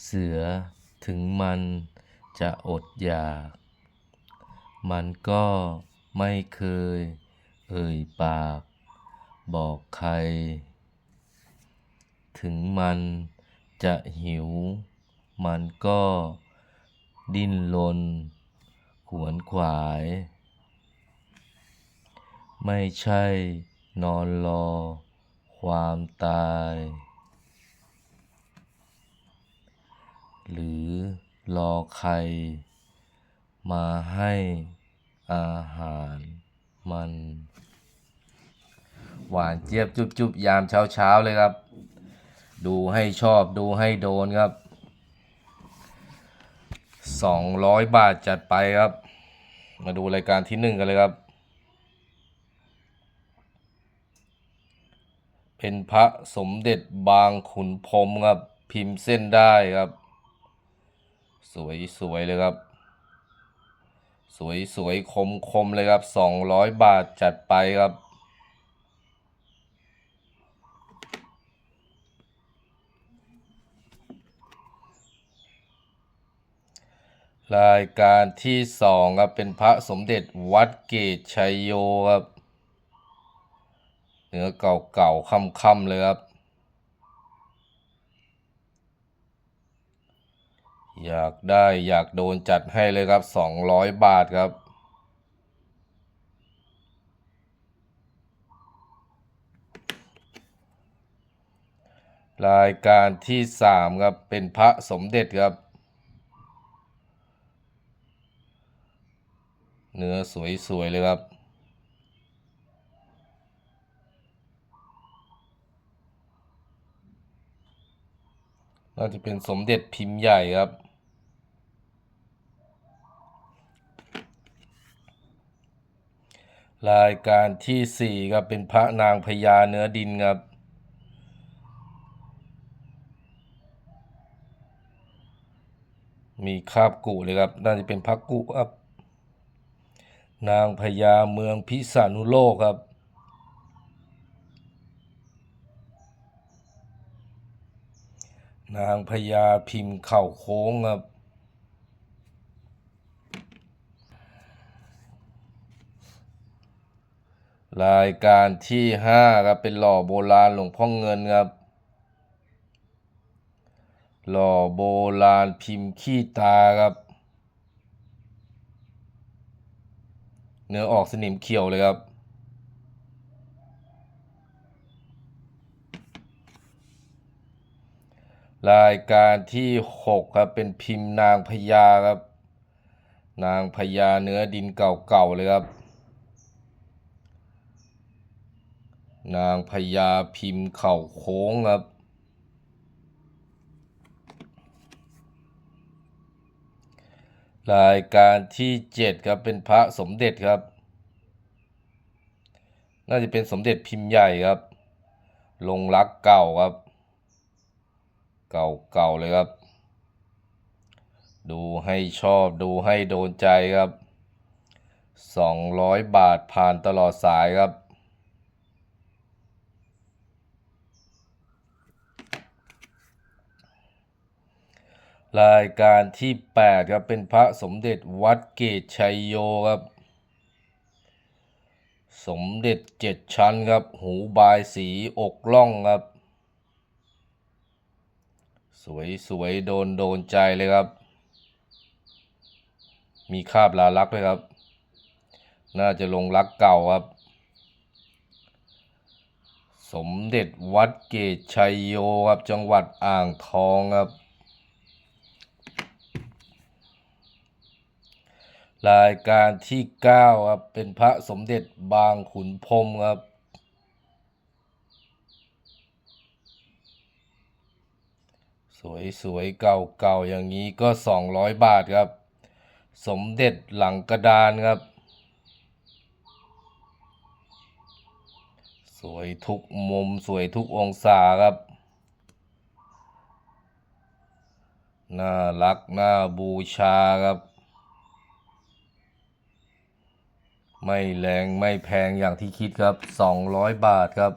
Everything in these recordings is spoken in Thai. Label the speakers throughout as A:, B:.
A: เสือถึงมันจะอดอยาก มันก็ไม่เคยเอ่ยปาก บอกใคร ถึงมันจะหิว มันก็ดิ้นรนขวนขวาย ไม่ใช่นอนรอความตาย หรือรอใคร มาให้อาหารมัน หวานเจี๊ยบจุบจุบยามเช้าเช้าๆเลยครับ ดูให้ชอบดูให้โดนครับสองร้อยบาทจัดไปครับ มาดูรายการที่หนึ่งกันเลยครับเป็นพระสมเด็จบางขุนพรมครับ พิมพ์เส้นได้ครับ สวยสวยเลยครับ สวยสวยคมคมเลยครับสองร้อยบาทจัดไปครับรายการที่สองครับเป็นพระสมเด็จวัดเกตชัยโยครับ เนื้อเก่าๆค่ำๆเลยครับ อยากได้อยากโดนจัดให้เลยครับสองร้อยบาทครับ รายการที่สามครับเป็นพระสมเด็จครับ เนื้อสวย ๆ เลยครับน่าจะเป็นสมเด็จพิมพ์ใหญ่ครับ รายการที่สี่ครับเป็นพระนางพญาเนื้อดินครับ มีคาบกุเลยครับ น่าจะเป็นพระกุครับ นางพญาเมืองพิษณุโลกครับ นางพญาพิมพ์เข่าโค้งครับ รายการที่ห้าครับเป็นหล่อโบราณหลวงพ่อเงินครับ หล่อโบราณพิมพ์ขี้ตาครับ เนื้อออกสนิมเขียวเลยครับ รายการที่หกครับเป็นพิมพ์นางพญาครับ นางพญาเนื้อดินเก่าๆเลยครับ นางพญาพิมพ์เข่าโค้งครับ รายการที่เจ็ดครับเป็นพระสมเด็จครับ น่าจะเป็นสมเด็จพิมพ์ใหญ่ครับ ลงรักเก่าครับ เก่าเก่าเลยครับ ดูให้ชอบดูให้โดนใจครับสองร้อยบาทผ่านตลอดสายครับ รายการที่แปดครับ เป็นพระสมเด็จวัดเกตชัยโยครับ สมเด็จเจ็ดชั้นครับ หูบายสีอกล่องครับ สวยสวยโดนโดนใจเลยครับ มีคาบลาลักษณ์ด้วยครับ น่าจะลงรักเก่าครับ สมเด็จวัดเกตชัยโยครับ จังหวัดอ่างทองครับ รายการที่เก้าครับ เป็นพระสมเด็จบางขุนพรมครับ สวยสวยเก่าเก่าอย่างนี้ก็สองร้อยบาทครับ สมเด็จหลังกระดานครับ สวยทุกมุมสวยทุกองศาครับ น่ารัก น่าบูชาครับ ไม่แรงไม่แพงอย่างที่คิดครับ 200 บาทครับ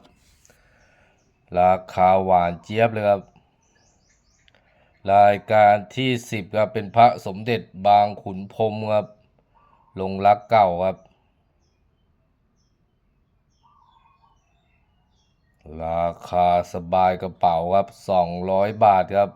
A: ราคาหวานเจี๊ยบเลยครับ รายการที่สิบครับเป็นพระสมเด็จบางขุนพรมครับลงรักเก่าครับ ราคาสบายกระเป๋าครับสองร้อยบาทครับ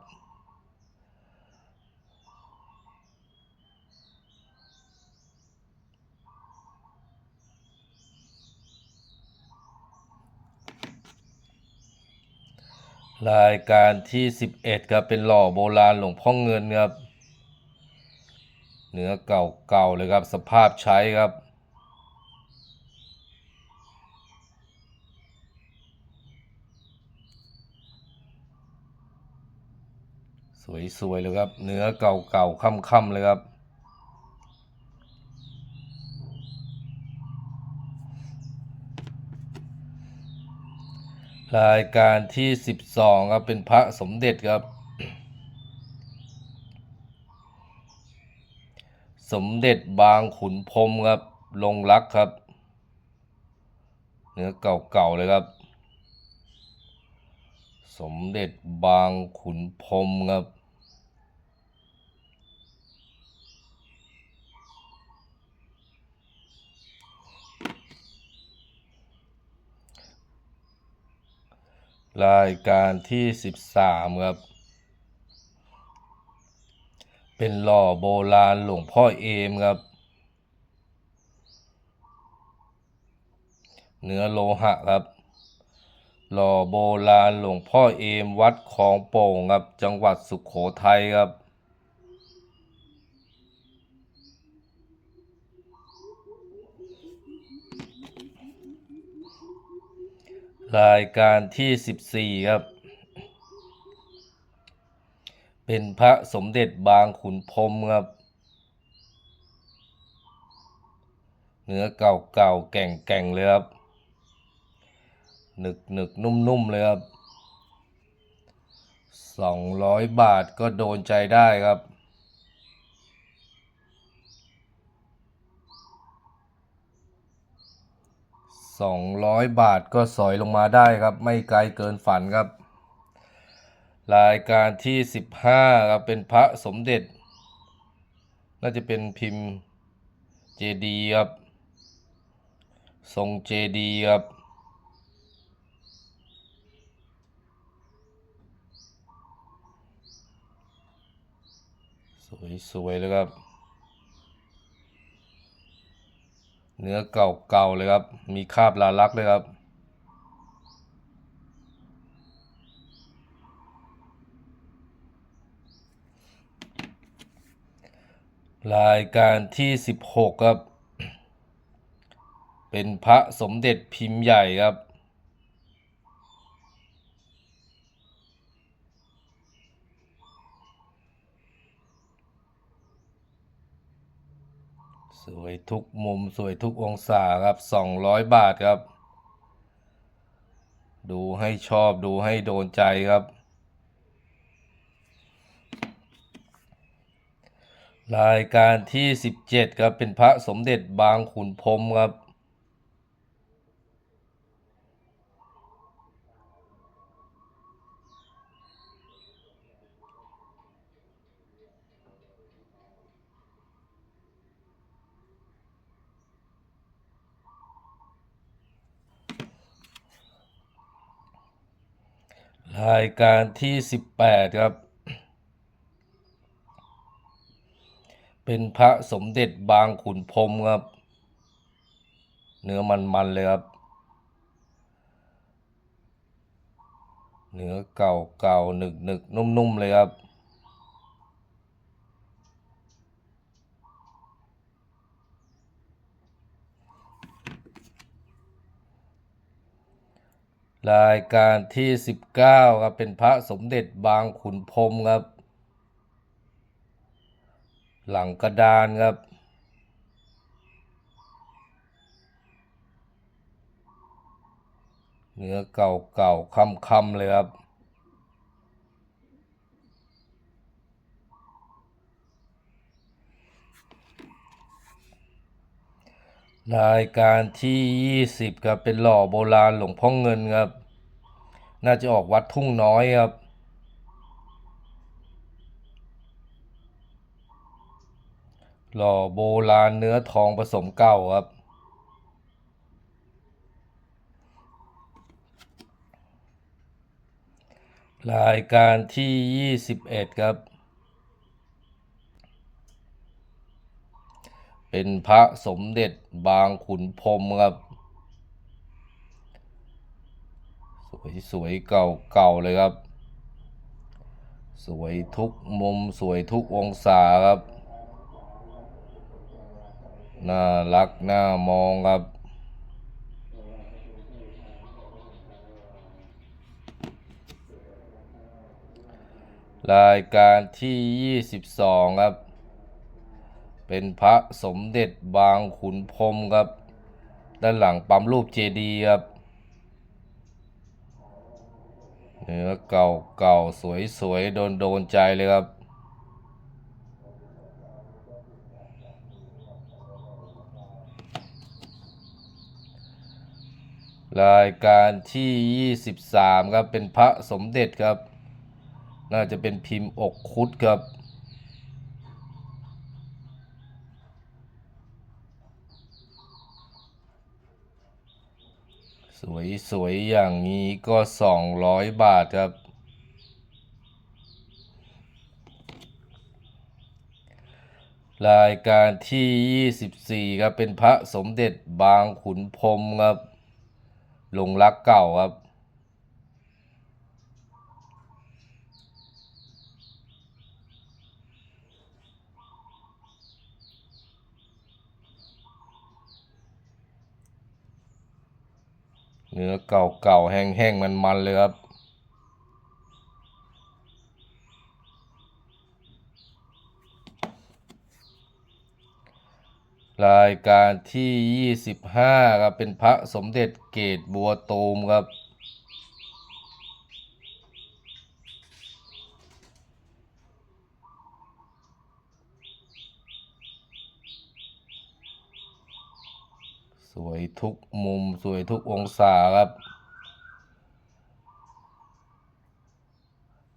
A: รายการที่สิบเอ็ดครับเป็นหล่อโบราณหลวงพ่อเงินครับเนื้อเก่าๆเลยครับสภาพใช้ครับสวยๆเลยครับ เนื้อเก่าๆค่ำๆเลยครับ รายการที่สิบสองครับ เป็นพระสมเด็จครับ สมเด็จบางขุนพรมครับ ลงรักครับ เนื้อเก่าๆเลยครับ สมเด็จบางขุนพรมครับ รายการที่สิบสามครับ เป็นหล่อโบราณหลวงพ่อเอมครับ เนื้อโลหะครับ หล่อโบราณหลวงพ่อเอมวัดของโป่งครับ จังหวัดสุขโขทัยครับ รายการที่สิบสี่ครับ เป็นพระสมเด็จบางขุนพรมครับ เนื้อเก่าๆแก่งๆเลยครับ หนึกหนึกนุ่มนุ่มๆเลยครับสองร้อยบาทก็โดนใจได้ครับ สองร้อยบาทก็สอยลงมาได้ครับ ไม่ไกลเกินฝันครับ รายการที่สิบห้าครับเป็นพระสมเด็จ น่าจะเป็นพิมพ์เจดีครับ ทรงเจดีครับสวยๆเลยครับ เนื้อเก่าๆเลยครับ มีคราบลาลักษณ์เลยครับ รายการที่สิบหกครับ เป็นพระสมเด็จพิมพ์ใหญ่ครับ ส วยทุกมุมสวยทุกองศาครับสองร้อยบาทครับ ดูให้ชอบดูให้โดนใจครับ รายการที่สิบเจ็ดครับ เป็นพระสมเด็จบางขุนพรมครับ รายการที่สิบแปดครับ เป็นพระสมเด็จบางขุนพรมครับ เนื้อมันๆเลยครับ เนื้อเก่าๆหนึกๆ นุ่มๆ เลยครับ รายการที่สิบเก้าครับเป็นพระสมเด็จบางขุนพรมครับ หลังกระดานครับ เนื้อเก่าๆคำๆเลยครับ รายการที่ 20ครับเป็นหล่อโบราณหลวงพ่อเงินครับ น่าจะออกวัดทุ่งน้อยครับ หล่อโบราณเนื้อทองผสมเก่าครับ รายการที่ 21 ครับ เป็นพระสมเด็จบางขุนพรมครับ สวยสวยเก่าเก่าเลยครับ สวยทุกมุมสวยทุกองศาครับ น่ารักน่ามองครับรายการที่ 22 ครับ เป็นพระสมเด็จบางขุนพรมครับ ด้านหลังปั๊มรูปเจดีย์ครับเนื้อเก่าเก่าสวยสวยโดนโดนใจเลยครับ รายการที่ 23 ครับ เป็นพระสมเด็จครับ น่าจะเป็นพิมพ์อกคุดครับ สวยๆ อย่างนี้ก็สองร้อยบาทครับ รายการที่ยี่สิบสี่ครับ เป็นพระสมเด็จบางขุนพรมครับหลงรักเก่าครับ นื้อเก่าเก่าๆแห้งแห้งมันมันๆเลยครับรายการที่ 25 ครับ เป็นพระสมเด็จเกตบัวตูมครับ สวยทุกมุมสวยทุกองศาครับ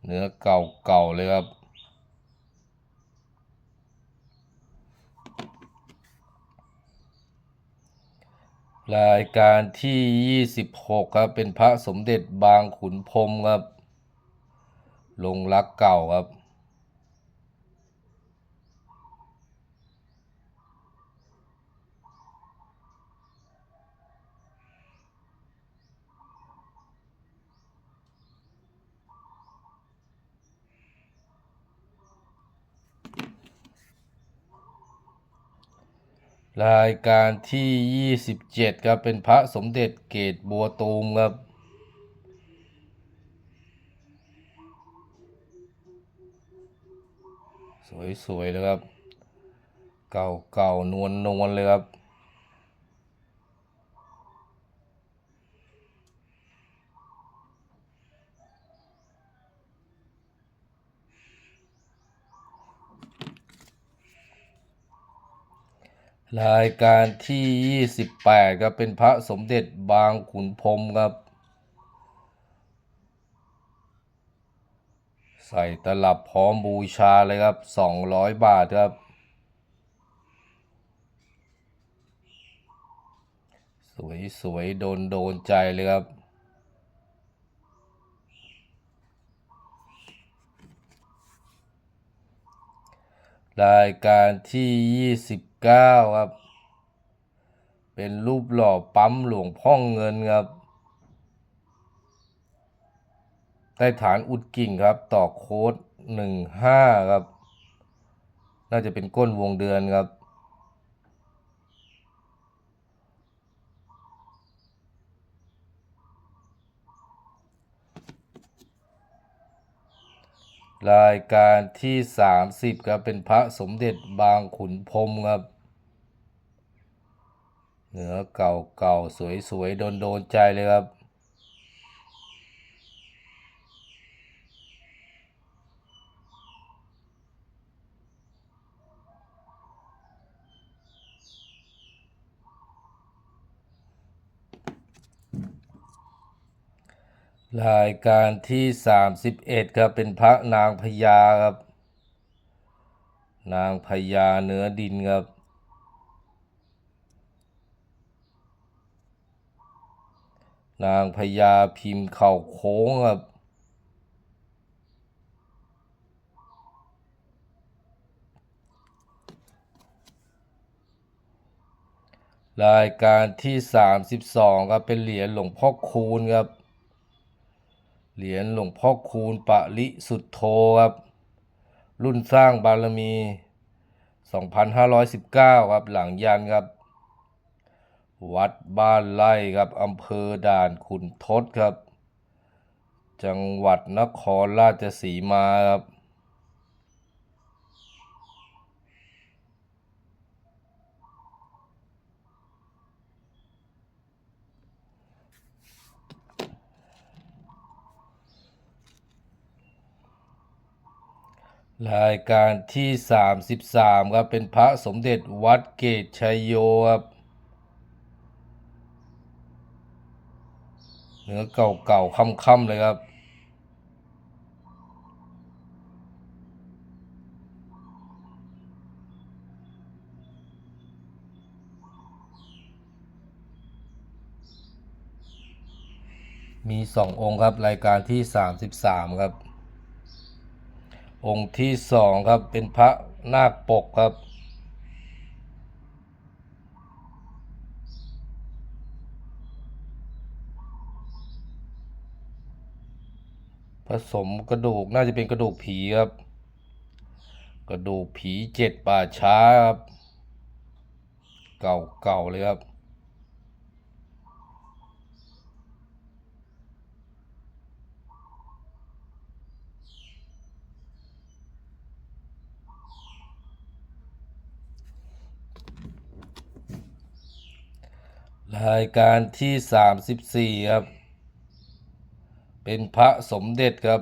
A: เนื้อเก่าเก่าเลยครับ รายการที่ 26 ครับ เป็นพระสมเด็จบางขุนพรมครับ ลงรักเก่าครับ รายการที่ 27ครับเป็นพระสมเด็จเกตบัวตูมครับสวยๆเลยครับ เก่าเก่านวลนวลๆเลยครับ รายการที่ 28ครับเป็นพระสมเด็จบางขุนพรมครับ ใส่ตลับพร้อมบูชาเลยครับ 200 บาทครับ สวยสวยโดนโดนใจเลยครับ รายการที่ 29ครับ เป็นรูปหล่อปั๊มหลวงพ่องเงินครับใต้ฐานอุดกิ่งครับ ต่อโค้ด15ครับ น่าจะเป็นก้นวงเดือนครับ รายการที่ 30 ครับ เป็นพระสมเด็จบางขุนพรมครับ เนื้อเก่าเก่าสวยสวยโดนโดนใจเลยครับ รายการที่ 31 ครับ เป็นพระนางพญาครับ นางพญาเนื้อดินครับ นางพญาพิมพ์เข่าโค้งครับรายการที่สามสิบสองครับ เป็นเหรียญหลวงพ่อคูณครับ เหรียญหลวงพ่อคูณปะลิสุทโธครับ รุ่นสร้างบารมี 2519 ครับ หลังยันครับ วัดบ้านไร่ครับอำเภอด่านขุนทดครับ จังหวัดนครราชสีมาครับรายการที่ 33 ครับ เป็นพระสมเด็จวัดเกตชัยโยครับ เนื้อเก่าๆค่ำๆเลยครับ มีสององค์ครับรายการที่33ครับ องค์ที่สองครับเป็นพระนาคปกครับ สมกระดูกน่าจะเป็นกระดูกผีครับ กระดูกผีเจ็ดป่าช้าครับ เก่าๆเลยครับ รายการที่สามสิบสี่ครับ เป็นพระสมเด็จครับ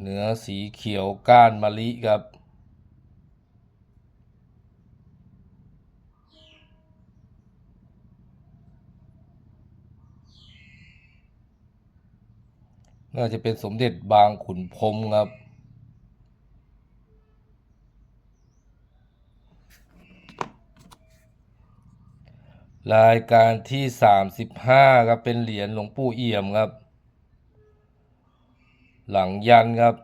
A: เนื้อสีเขียวก้านมะลิครับน่าจะเป็นสมเด็จบางขุนพรมครับ รายการที่สามสิบห้าครับเป็นเหรียญหลวงปู่เอี่ยมครับ หลังยันครับ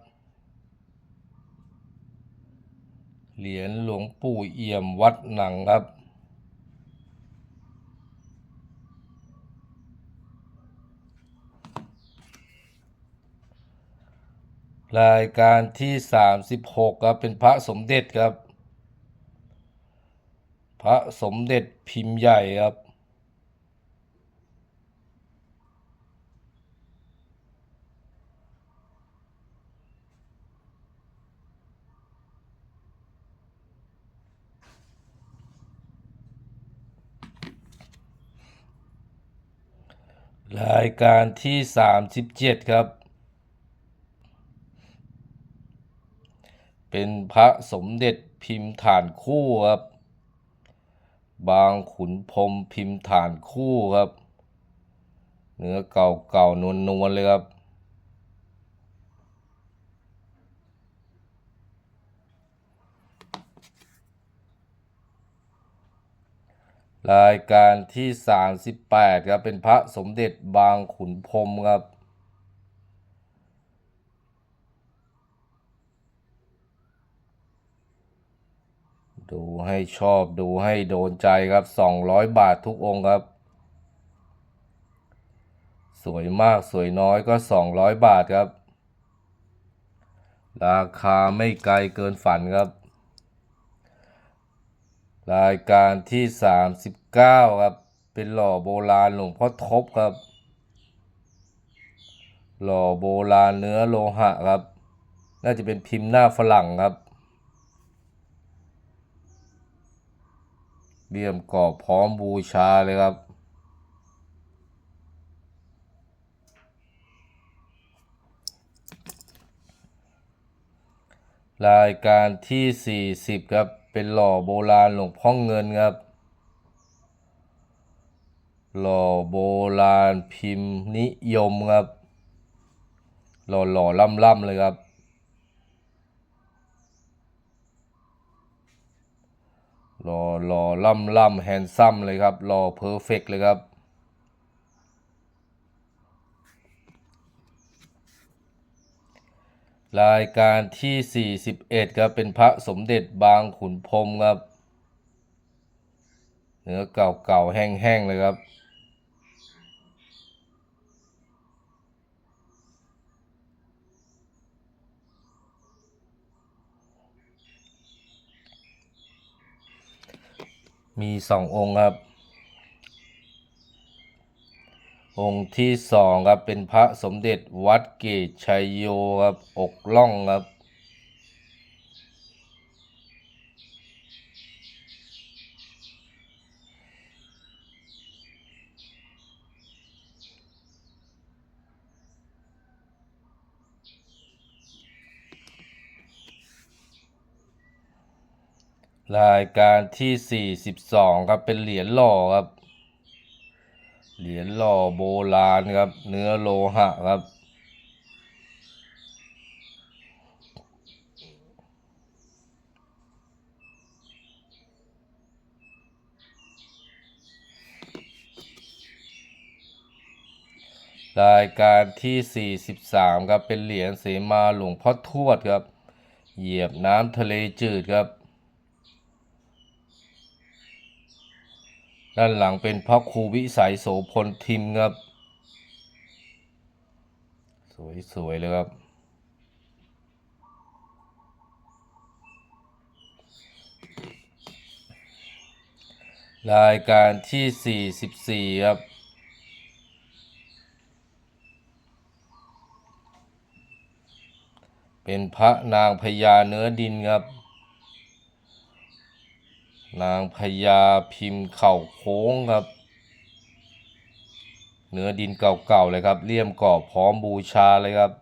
A: เหรียญหลวงปู่เอี่ยมวัดหนังครับ รายการที่สามสิบหกครับเป็นพระสมเด็จครับ พระสมเด็จพิมพ์ใหญ่ครับ รายการที่สามสิบเจ็ดครับ เป็นพระสมเด็จพิมพ์ฐานคู่ครับ บางขุนพรมพิมพ์ฐานคู่ครับ เนื้อเก่าเก่านวลนวลเลยครับรายการที่สามสิบแปดครับ เป็นพระสมเด็จบางขุนพรมครับ ดูให้ชอบดูให้โดนใจครับสองร้อยบาททุกองค์ครับ สวยมากสวยน้อยก็สองร้อยบาทครับ ราคาไม่ไกลเกินฝันครับ รายการที่สามสิบเก้าครับ เป็นหล่อโบราณหลวงพ่อทบครับ หล่อโบราณเนื้อโลหะครับ น่าจะเป็นพิมพ์หน้าฝรั่งครับ เลี่ยมกรอบพร้อมบูชาเลยครับ รายการที่สี่สิบครับ เป็นหล่อโบราณหลวงพ่อเงินครับ หล่อโบราณพิมพ์นิยมครับ หล่อหล่อล่ำล่ำๆเลยครับ หล่อหล่อล่ำล่ำแฮนซัมเลยครับหล่อเพอร์เฟกเลยครับ รายการที่ 41 ครับ เป็นพระสมเด็จบางขุนพรมครับ เนื้อเก่าๆแห้งๆเลยครับ มีสององค์ครับ องค์ที่สองครับเป็นพระสมเด็จวัดเกตชัยโยครับอกล่องครับ รายการที่ 42 ครับ เป็นเหรียญหล่อครับ เหรียญหล่อโบราณครับ เนื้อโลหะครับ รายการที่ 43 ครับ เป็นเหรียญเสมาหลวงพ่อทวดครับ เหยียบน้ำทะเลจืดครับ ด้านหลังเป็นพระครูวิสัยโสพลทิมครับ สวยๆเลยครับ รายการที่ 44 ครับเป็นพระนางพญาเนื้อดินครับ นางพญาพิมพ์เข่าโค้งครับ เนื้อดินเก่าๆเลยครับเลี่ยมกรอบพร้อมบูชาเลยครับ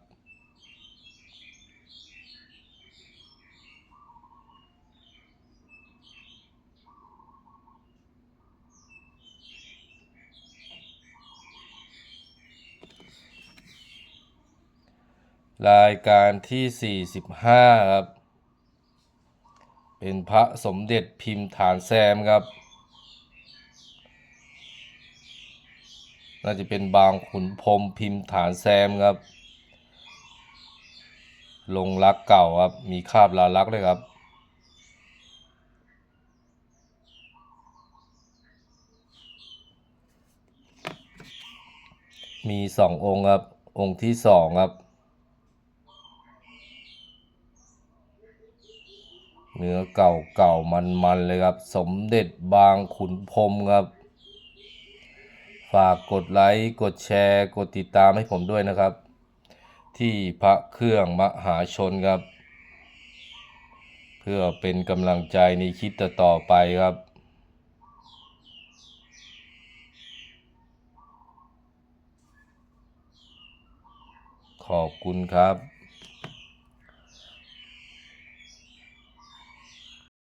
A: รายการที่ 45 ครับ เป็นพระสมเด็จพิมพ์ฐานแซมครับ น่าจะเป็นบางขุนพรมพิมพ์ฐานแซมครับ ลงรักเก่าครับ มีคาบลาลักษณ์ด้วยครับมีสององค์ครับ องค์ที่สองครับ เก่าเก่ามันมันๆเลยครับ สมเด็จบางขุนพรมครับ ฝากกดไลค์กดแชร์กดติดตามให้ผมด้วยนะครับ ที่พระเครื่องมหาชนครับ เพื่อเป็นกำลังใจในคลิปต่อไปครับขอบคุณครับ